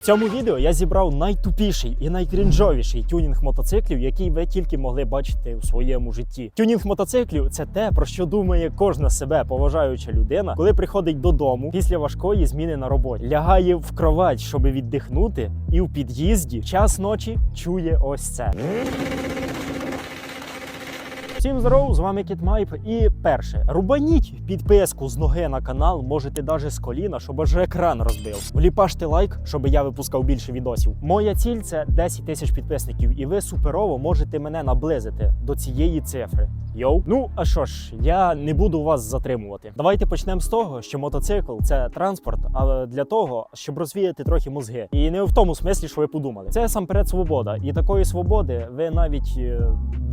В цьому відео я зібрав найтупіший і найкрінжовіший тюнінг мотоциклів, який ви тільки могли бачити у своєму житті. Тюнінг мотоциклів це те, про що думає кожна себе поважаюча людина, коли приходить додому після важкої зміни на роботі, лягає в кровать, щоб віддихнути, і в під'їзді час ночі чує ось це. Всім здоров, з вами Кіт Майп. І перше, рубаніть підписку з ноги на канал, можете даже з коліна, щоб аж екран розбив. Вліпаште лайк, щоб я випускав більше відосів. Моя ціль це 10 тисяч підписників, і ви суперово можете мене наблизити до цієї цифри. Йоу, ну а що ж, я не буду вас затримувати. Давайте почнемо з того, що мотоцикл це транспорт, але для того, щоб розвіяти трохи мозги. І не в тому смислі, що ви подумали. Це сам перед свобода. І такої свободи ви навіть е,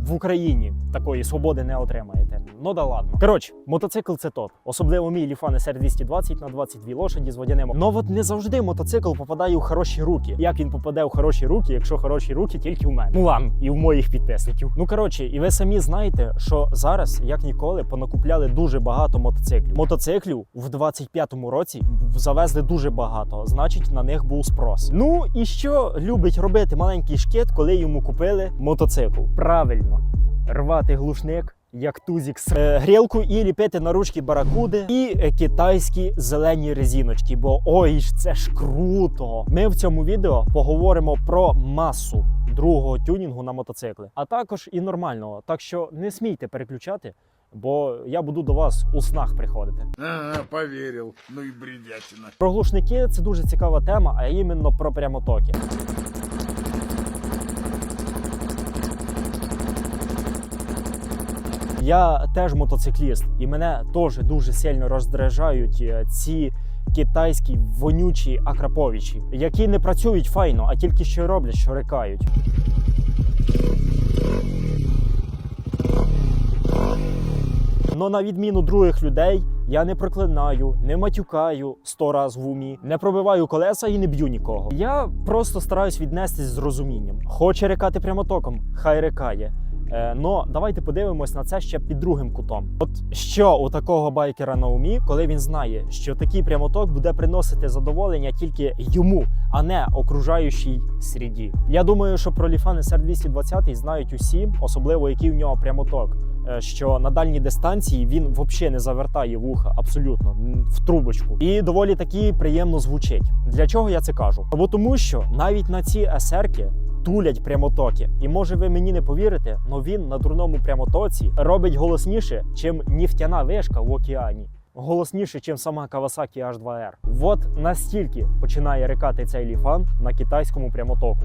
в Україні такої свободи не отримаєте. Ну да ладно. Коротше, мотоцикл це топ. Особливо мій Ліфан SR 220 на 22 лошаді з водяним. Ну от не завжди мотоцикл попадає у хороші руки. Як він попаде у хороші руки, якщо хороші руки тільки у мене? Ну ладно, і в моїх підписників. Ну коротше, і ви самі знаєте, що зараз, як ніколи, понакупляли дуже багато мотоциклів. Мотоциклів в 25-му році завезли дуже багато. Значить, на них був спрос. Ну і що любить робити маленький шкет, коли йому купили мотоцикл? Правильно, рвати глушник. Як тузік е, грілку і ліпити на ручки баракуди і е, китайські зелені резиночки. Бо ой ж це ж круто! Ми в цьому відео поговоримо про масу другого тюнінгу на мотоцикли, а також і нормального. Так що не смійте переключати, бо я буду до вас у снах приходити. Ага, поверил. Ну и бредятина. Про глушники це дуже цікава тема, а іменно про прямотоки. Я теж мотоцикліст, і мене теж дуже сильно роздражають е, ці китайські вонючі акраповичі, які не працюють файно, а тільки що роблять, що рикають. Но на відміну других людей, я не проклинаю, не матюкаю сто раз в умі, не пробиваю колеса і не б'ю нікого. Я просто стараюсь віднестись з розумінням. Хоче рекати прямотоком, хай рекає. Е, но давайте подивимось на це ще під другим кутом. От що у такого байкера на умі, коли він знає, що такий прямоток буде приносити задоволення тільки йому, а не окружаючій сріді. Я думаю, що про Ліфан SR 220 знають усі, особливо який в нього прямоток. е, Що на дальній дистанції він взагалі не завертає вуха абсолютно в трубочку, і доволі таки приємно звучить. Для чого я це кажу? Бо тому, що навіть на ці есерки тулять прямотоки. І може ви мені не повірите, але він на дурному прямотоці робить голосніше, чим нефтяна вишка в океані. Голосніше, чим сама Kawasaki H2R. От настільки починає рикати цей ліфан на китайському прямотоку.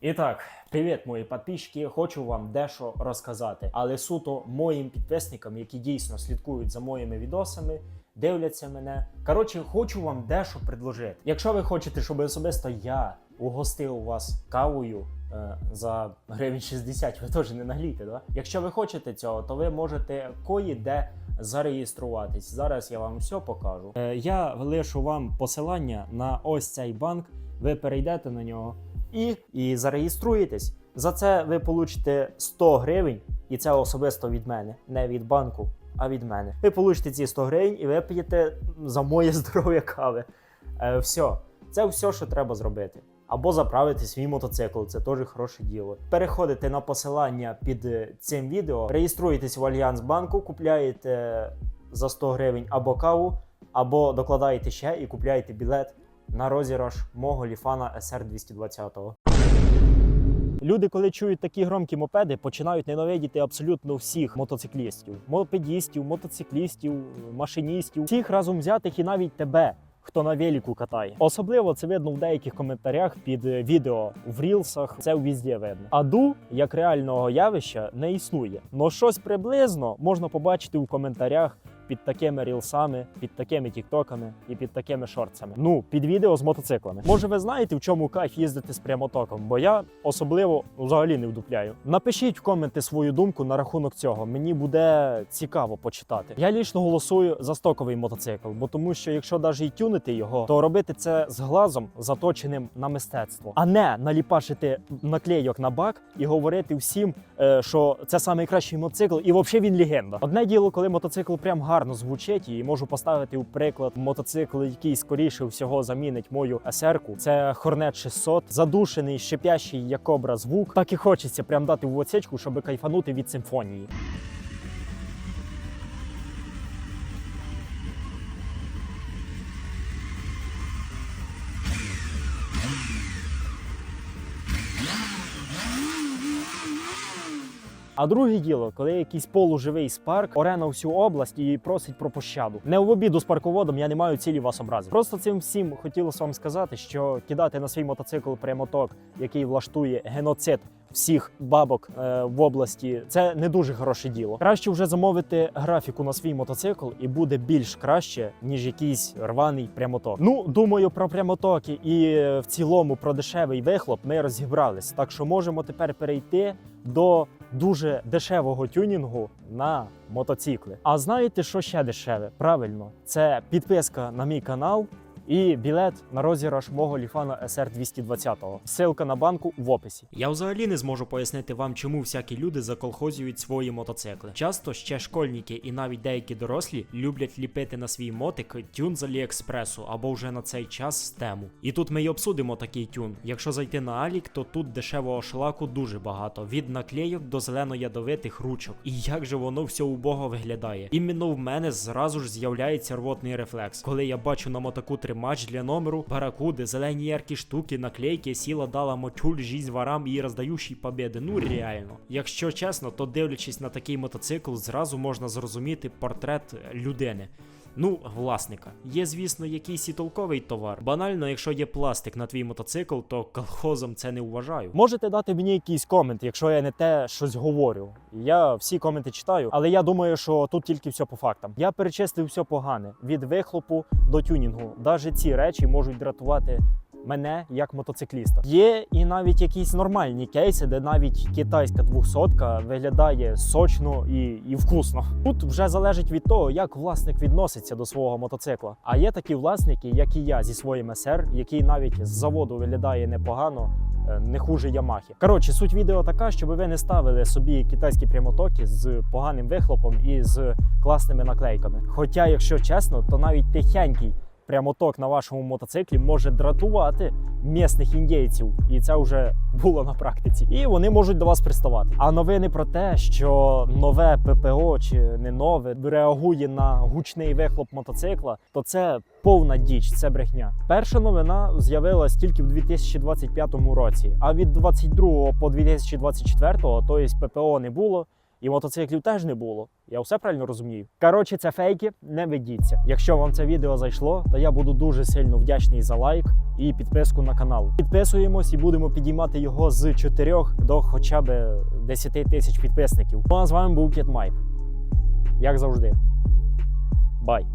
І так, привіт, мої підписчики. Хочу вам дещо розказати, але суто моїм підписникам, які дійсно слідкують за моїми відосами, дивляться мене. Коротше, хочу вам дещо предложити. Якщо ви хочете, щоб особисто я угостив вас кавою е, за гривень 60, ви теж не наглійте, да? Якщо ви хочете цього, то ви можете кої-де зареєструватись. Зараз я вам все покажу. Е, я лишу вам посилання на ось цей банк. Ви перейдете на нього і, і зареєструєтесь. За це ви получите 100 гривень, і це особисто від мене, не від банку, а від мене. Ви получите ці 100 гривень і вип'єте за моє здоров'я кави. Е, все, це все, що треба зробити. Або заправити свій мотоцикл, це теж хороше діло. Переходите на посилання під е, цим відео, реєструєтесь в Альянс банку, купляєте за 100 гривень або каву, або докладаєте ще і купляєте білет на розіграш мого ліфана SR 220. Люди, коли чують такі громкі мопеди, починають ненавидіти абсолютно всіх мотоциклістів, мопедістів, мотоциклістів, машиністів, всіх разом взятих і навіть тебе. Хто на велику катає, особливо це видно в деяких коментарях під е, відео в рілсах. Це везде видно. Аду як реального явища не існує. Но щось приблизно можна побачити у коментарях під такими рілсами, під такими тіктоками і під такими шорцами. Ну, під відео з мотоциклами. Може, ви знаєте, в чому кайф їздити з прямотоком? Бо я особливо взагалі не вдупляю. Напишіть в коменти свою думку на рахунок цього. Мені буде цікаво почитати. Я лічно голосую за стоковий мотоцикл, бо тому що якщо навіть і тюнити його, то робити це з глазом заточеним на мистецтво, а не наліпашити наклейок на бак і говорити всім, е, що це найкращий мотоцикл, і взагалі він легенда. Одне діло, коли мотоцикл прям гарно звучить, і можу поставити у приклад мотоцикл, який скоріше всього замінить мою SR-ку. Це Hornet 600, задушений, шипящий як кобра звук. Так і хочеться прям дати в оцечку, щоб кайфанути від симфонії. А друге діло, коли якийсь полуживий спарк оре на всю область і просить про пощаду. Не в обіду з парководом я не маю цілі вас образити. Просто цим всім хотілося вам сказати, що кидати на свій мотоцикл прямоток, який влаштує геноцид всіх бабок е, в області, це не дуже хороше діло. Краще вже замовити графіку на свій мотоцикл, і буде більш краще, ніж якийсь рваний прямоток. Ну, думаю, про прямотоки і е, в цілому про дешевий вихлоп ми розібрались. Так що можемо тепер перейти до дуже дешевого тюнінгу на мотоцикли. А знаєте, що ще дешеве? Правильно, це підписка на мій канал. І білет на розіграш мого ліфана SR 220. Ссылка на банку в описі. Я взагалі не зможу пояснити вам, чому всякі люди заколхозюють свої мотоцикли. Часто ще школьники і навіть деякі дорослі люблять ліпити на свій мотик тюн з Аліекспресу або вже на цей час з тему. І тут ми й обсудимо такий тюн. Якщо зайти на Алік, то тут дешевого шлаку дуже багато. Від наклейок до зелено-ядовитих ручок. І як же воно все убого виглядає. Іменно в мене зразу ж з'являється рвотний рефлекс, коли я бачу на мотоку тримач для номеру, Баракуды, зелені яркі штуки, наклейки, сіла дала мотюль, жизнь варам і роздаючий победи. Ну реально. Якщо чесно, то дивлячись на такий мотоцикл, зразу можна зрозуміти портрет людини. Ну, власника. Є, звісно, якийсь і толковий товар. Банально, якщо є пластик на твій мотоцикл, то колхозом це не вважаю. Можете дати мені якийсь комент, якщо я не те щось говорю. Я всі коменти читаю, але я думаю, що тут тільки все по фактам. Я перечислив все погане від вихлопу до тюнінгу. Навіть ці речі можуть дратувати. Мене як мотоцикліста є і навіть якісь нормальні кейси, де навіть китайська 200 виглядає сочно і, і вкусно. Тут вже залежить від того, як власник відноситься до свого мотоцикла. А є такі власники, як і я зі своїм СР, який навіть з заводу виглядає непогано. е, Не хуже Ямахи. Коротше, суть відео така, щоб ви не ставили собі китайські прямотоки з поганим вихлопом і з класними наклейками. Хоча, якщо чесно, то навіть тихенький прямоток на вашому мотоциклі може дратувати місних індійців, і це вже було на практиці. І вони можуть до вас приставати. А новини про те, що нове ППО чи не нове реагує на гучний вихлоп мотоцикла, то це повна діч, це брехня. Перша новина з'явилась тільки в 2025 році, а від 22 по 2024, то є ППО не було. І мотоциклів теж не було. Я все правильно розумію. Коротше, це фейки, не ведіться. Якщо вам це відео зайшло, то я буду дуже сильно вдячний за лайк і підписку на канал. Підписуємось і будемо підіймати його з 4 до хоча б 10 тисяч підписників. Ну а з вами був Кіт Майп. Як завжди. Бай!